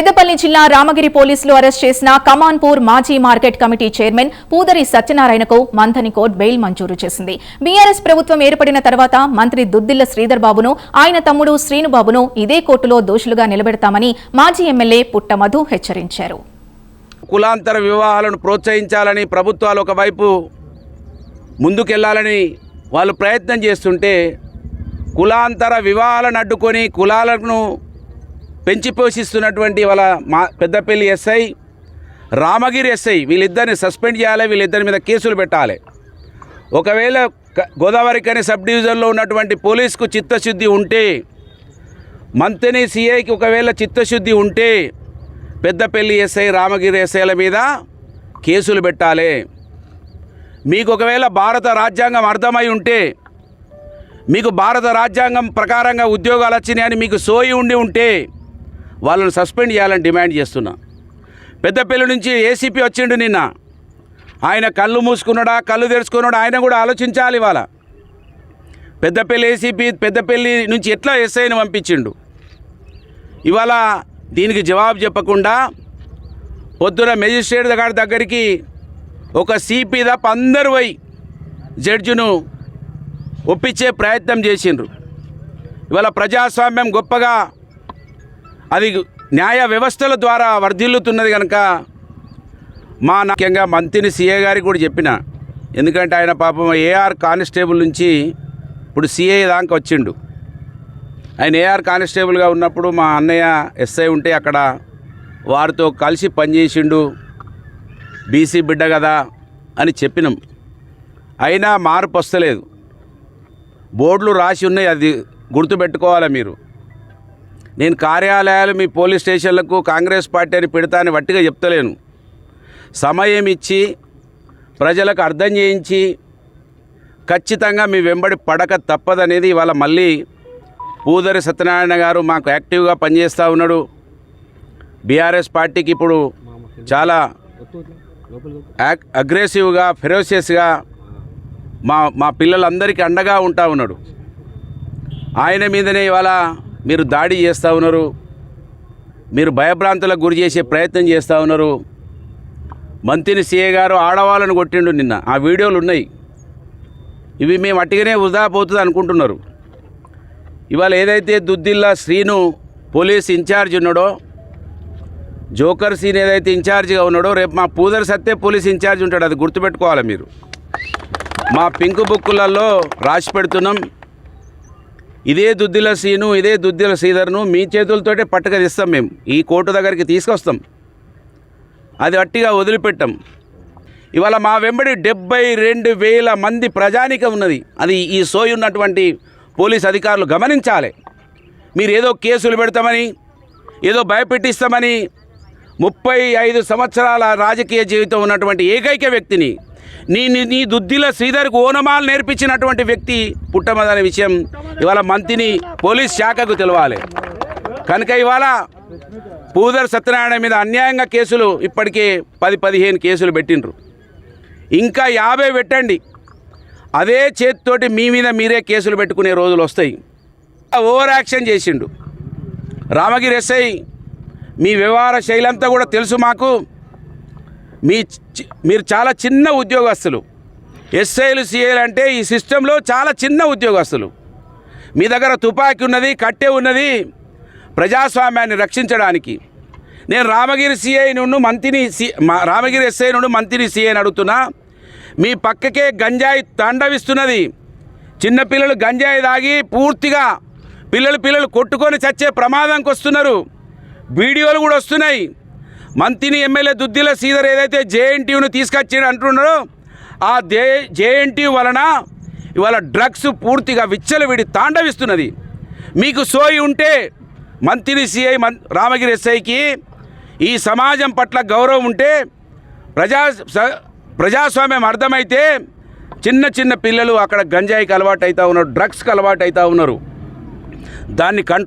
పెద్దపల్లి జిల్లా రామగిరి పోలీసులు అరెస్ట్ చేసిన కమాన్పూర్ మాజీ మార్కెట్ కమిటీ చైర్మన్ పూదరి సత్యనారాయణకు మంథని కోర్టు బెయిల్ మంజూరు చేసింది. బీఆర్ఎస్ ప్రభుత్వం ఏర్పడిన తర్వాత మంత్రి దుద్దిల్ల శ్రీధర్ బాబును ఆయన తమ్ముడు శ్రీనుబాబును ఇదే కోర్టులో దోషులుగా నిలబెడతామని మాజీ ఎమ్మెల్యే పుట్టమధు హెచ్చరించారు. కులాంతర వివాహాలను ప్రోత్సహించాలని ప్రభుత్వాలు ఒకవైపు ముందుకెళ్ళాలని వాళ్ళు ప్రయత్నం చేస్తుంటే కులాంతర వివాహాలను అడ్డుకొని కులాలను పెంచి పోషిస్తున్నటువంటి వాళ్ళ మా పెద్దపల్లి ఎస్ఐ రామగిరి ఎస్ఐ వీళ్ళిద్దరిని సస్పెండ్ చేయాలి వీళ్ళిద్దరి మీద కేసులు పెట్టాలి. ఒకవేళ గోదావరి కని సబ్ డివిజన్లో ఉన్నటువంటి పోలీసుకు చిత్తశుద్ధి ఉంటే మంత్రి సిఐకి ఒకవేళ చిత్తశుద్ధి ఉంటే పెద్దపల్లి ఎస్ఐ రామగిరి ఎస్ఐల మీద కేసులు పెట్టాలి. మీకు ఒకవేళ భారత రాజ్యాంగం అర్థమై ఉంటే మీకు భారత రాజ్యాంగం ప్రకారంగా ఉద్యోగాలు వచ్చినాయని మీకు సోయి ఉండి ఉంటే వాళ్ళని సస్పెండ్ చేయాలని డిమాండ్ చేస్తున్నా. పెద్దపల్లి నుంచి ఏసీపీ వచ్చిండు నిన్న. ఆయన కళ్ళు మూసుకున్నాడా కళ్ళు తెరుచుకున్నాడా ఆయన కూడా ఆలోచించాలి ఇవాళ. పెద్దపల్లి ఏసీపీ పెద్దపల్లి నుంచి ఎట్లా ఎస్ఐని పంపించిండు? ఇవాళ దీనికి జవాబు చెప్పకుండా పొద్దున మెజిస్ట్రేట్ గారి దగ్గరికి ఒక సిపి తప్ప అందరు పోయి జడ్జిను ఒప్పించే ప్రయత్నం చేసిండ్రు. ఇవాళ ప్రజాస్వామ్యం గొప్పగా అది న్యాయ వ్యవస్థల ద్వారా వర్ధిల్లుతున్నది కనుక మా ముఖ్యంగా మంత్రిని సీఏ గారికి కూడా చెప్పిన. ఎందుకంటే ఆయన పాపం ఏఆర్ కానిస్టేబుల్ నుంచి ఇప్పుడు సిఐ దాకా వచ్చిండు. ఆయన ఏఆర్ కానిస్టేబుల్గా ఉన్నప్పుడు మా అన్నయ్య ఎస్ఐ ఉంటే అక్కడ వారితో కలిసి పనిచేసిండు బీసీ బిడ్డ కదా అని చెప్పినాం. అయినా మార్పు వస్తలేదు. బోర్డులు రాసి ఉన్నాయి అది గుర్తుపెట్టుకోవాలి మీరు? నేను కార్యాలయాలు మీ పోలీస్ స్టేషన్లకు కాంగ్రెస్ పార్టీ అని పెడతా అని వట్టిగా చెప్తలేను. సమయం ఇచ్చి ప్రజలకు అర్థం చేయించి ఖచ్చితంగా మీ వెంబడి పడక తప్పదనేది ఇవాళ మళ్ళీ పూదరి సత్యనారాయణ గారు మాకు యాక్టివ్గా పనిచేస్తూ ఉన్నాడు. బీఆర్ఎస్ పార్టీకి ఇప్పుడు చాలా యాక్ అగ్రెసివ్గా ఫెరోసియస్గా మా మా పిల్లలందరికీ అండగా ఉంటా ఉన్నాడు. ఆయన మీదనే ఇవాళ మీరు దాడి చేస్తూ ఉన్నారు. మీరు భయభ్రాంతులకు గురి చేసే ప్రయత్నం చేస్తూ ఉన్నారు. మంత్రిని సీఏ గారు ఆడవాళ్ళని కొట్టిండు నిన్న. ఆ వీడియోలు ఉన్నాయి. ఇవి మేము అట్టిగానే వృధా పోతుంది అనుకుంటున్నారు. ఇవాళ ఏదైతే దుద్దిల్లా శ్రీను పోలీస్ ఇన్ఛార్జ్ ఉన్నాడో జోకర్ సీన్ ఏదైతే ఇన్ఛార్జ్గా ఉన్నాడో రేపు మా పూదర్ సత్తే పోలీస్ ఇన్ఛార్జ్ ఉంటాడు. అది గుర్తుపెట్టుకోవాలి మీరు. మా పింక్ బుక్కులలో రాసి పెడుతున్నాం. ఇదే దుద్దిల సీను ఇదే దుద్దిల శ్రీధర్ను మీ చేతులతోటే పట్టుక తీస్తాం మేము. ఈ కోర్టు దగ్గరికి తీసుకొస్తాం. అది అట్టిగా వదిలిపెట్టాం. ఇవాళ మా వెంబడి డెబ్బై రెండు వేల మంది ప్రజానిక ఉన్నది. అది ఈ సోయి ఉన్నటువంటి పోలీస్ అధికారులు గమనించాలి. మీరు ఏదో కేసులు పెడతామని ఏదో భయపెట్టిస్తామని ముప్పై ఐదు సంవత్సరాల రాజకీయ జీవితం ఉన్నటువంటి ఏకైక వ్యక్తిని నీ నీ- నీ దుద్దిల శ్రీధర్కు ఓనమాలు నేర్పించినటువంటి వ్యక్తి పుట్టమదనే విషయం ఇవాళ మంత్రిని పోలీస్ శాఖకు తెలవాలి. కనుక ఇవాళ పూదర్ సత్యనారాయణ మీద అన్యాయంగా కేసులు ఇప్పటికే పది పదిహేను కేసులు పెట్టిండ్రు. ఇంకా యాభై పెట్టండి. అదే చేతితోటి మీ మీద మీరే కేసులు పెట్టుకునే రోజులు వస్తాయి. ఓవర్ యాక్షన్ చేసిండు. రామగిరి ఎస్ఐ మీ వ్యవహార శైలంతా కూడా తెలుసు మాకు. మీ మీరు చాలా చిన్న ఉద్యోగస్తులు. ఎస్ఐలు సిఐలు అంటే ఈ సిస్టంలో చాలా చిన్న ఉద్యోగస్తులు. మీ దగ్గర తుపాకీ ఉన్నది కట్టె ఉన్నది ప్రజాస్వామ్యాన్ని రక్షించడానికి. నేను రామగిరి సిఐ నుండి మంత్రిని సి మా- రామగిరి ఎస్ఐ నుండి మంత్రిని సిఐని అడుగుతున్నా. మీ పక్కకే గంజాయి తండవిస్తున్నది. చిన్నపిల్లలు గంజాయి తాగి పూర్తిగా పిల్లలు పిల్లలు కొట్టుకొని చచ్చే ప్రమాదంకి వస్తున్నారు. వీడియోలు కూడా వస్తున్నాయి. మంత్రిని ఎమ్మెల్యే దుద్దిల శ్రీధర్ ఏదైతే జేఎన్టీయూను తీసుకొచ్చి అంటున్నాడో ఆ దే జేఎన్టీయూ వలన ఇవాళ డ్రగ్స్ పూర్తిగా విచ్చలవిడి తాండవిస్తున్నది. మీకు సోయి ఉంటే మంత్రి సిఐ మన్ రామగిరి ఎస్ఐకి ఈ సమాజం పట్ల గౌరవం ఉంటే ప్రజా స- ప్రజాస్వామ్యం అర్థమైతే చిన్న చిన్న పిల్లలు అక్కడ గంజాయికి అలవాటు అవుతూ ఉన్నారు డ్రగ్స్కి అలవాటు అవుతూ ఉన్నారు. దాన్ని కంట్రోల్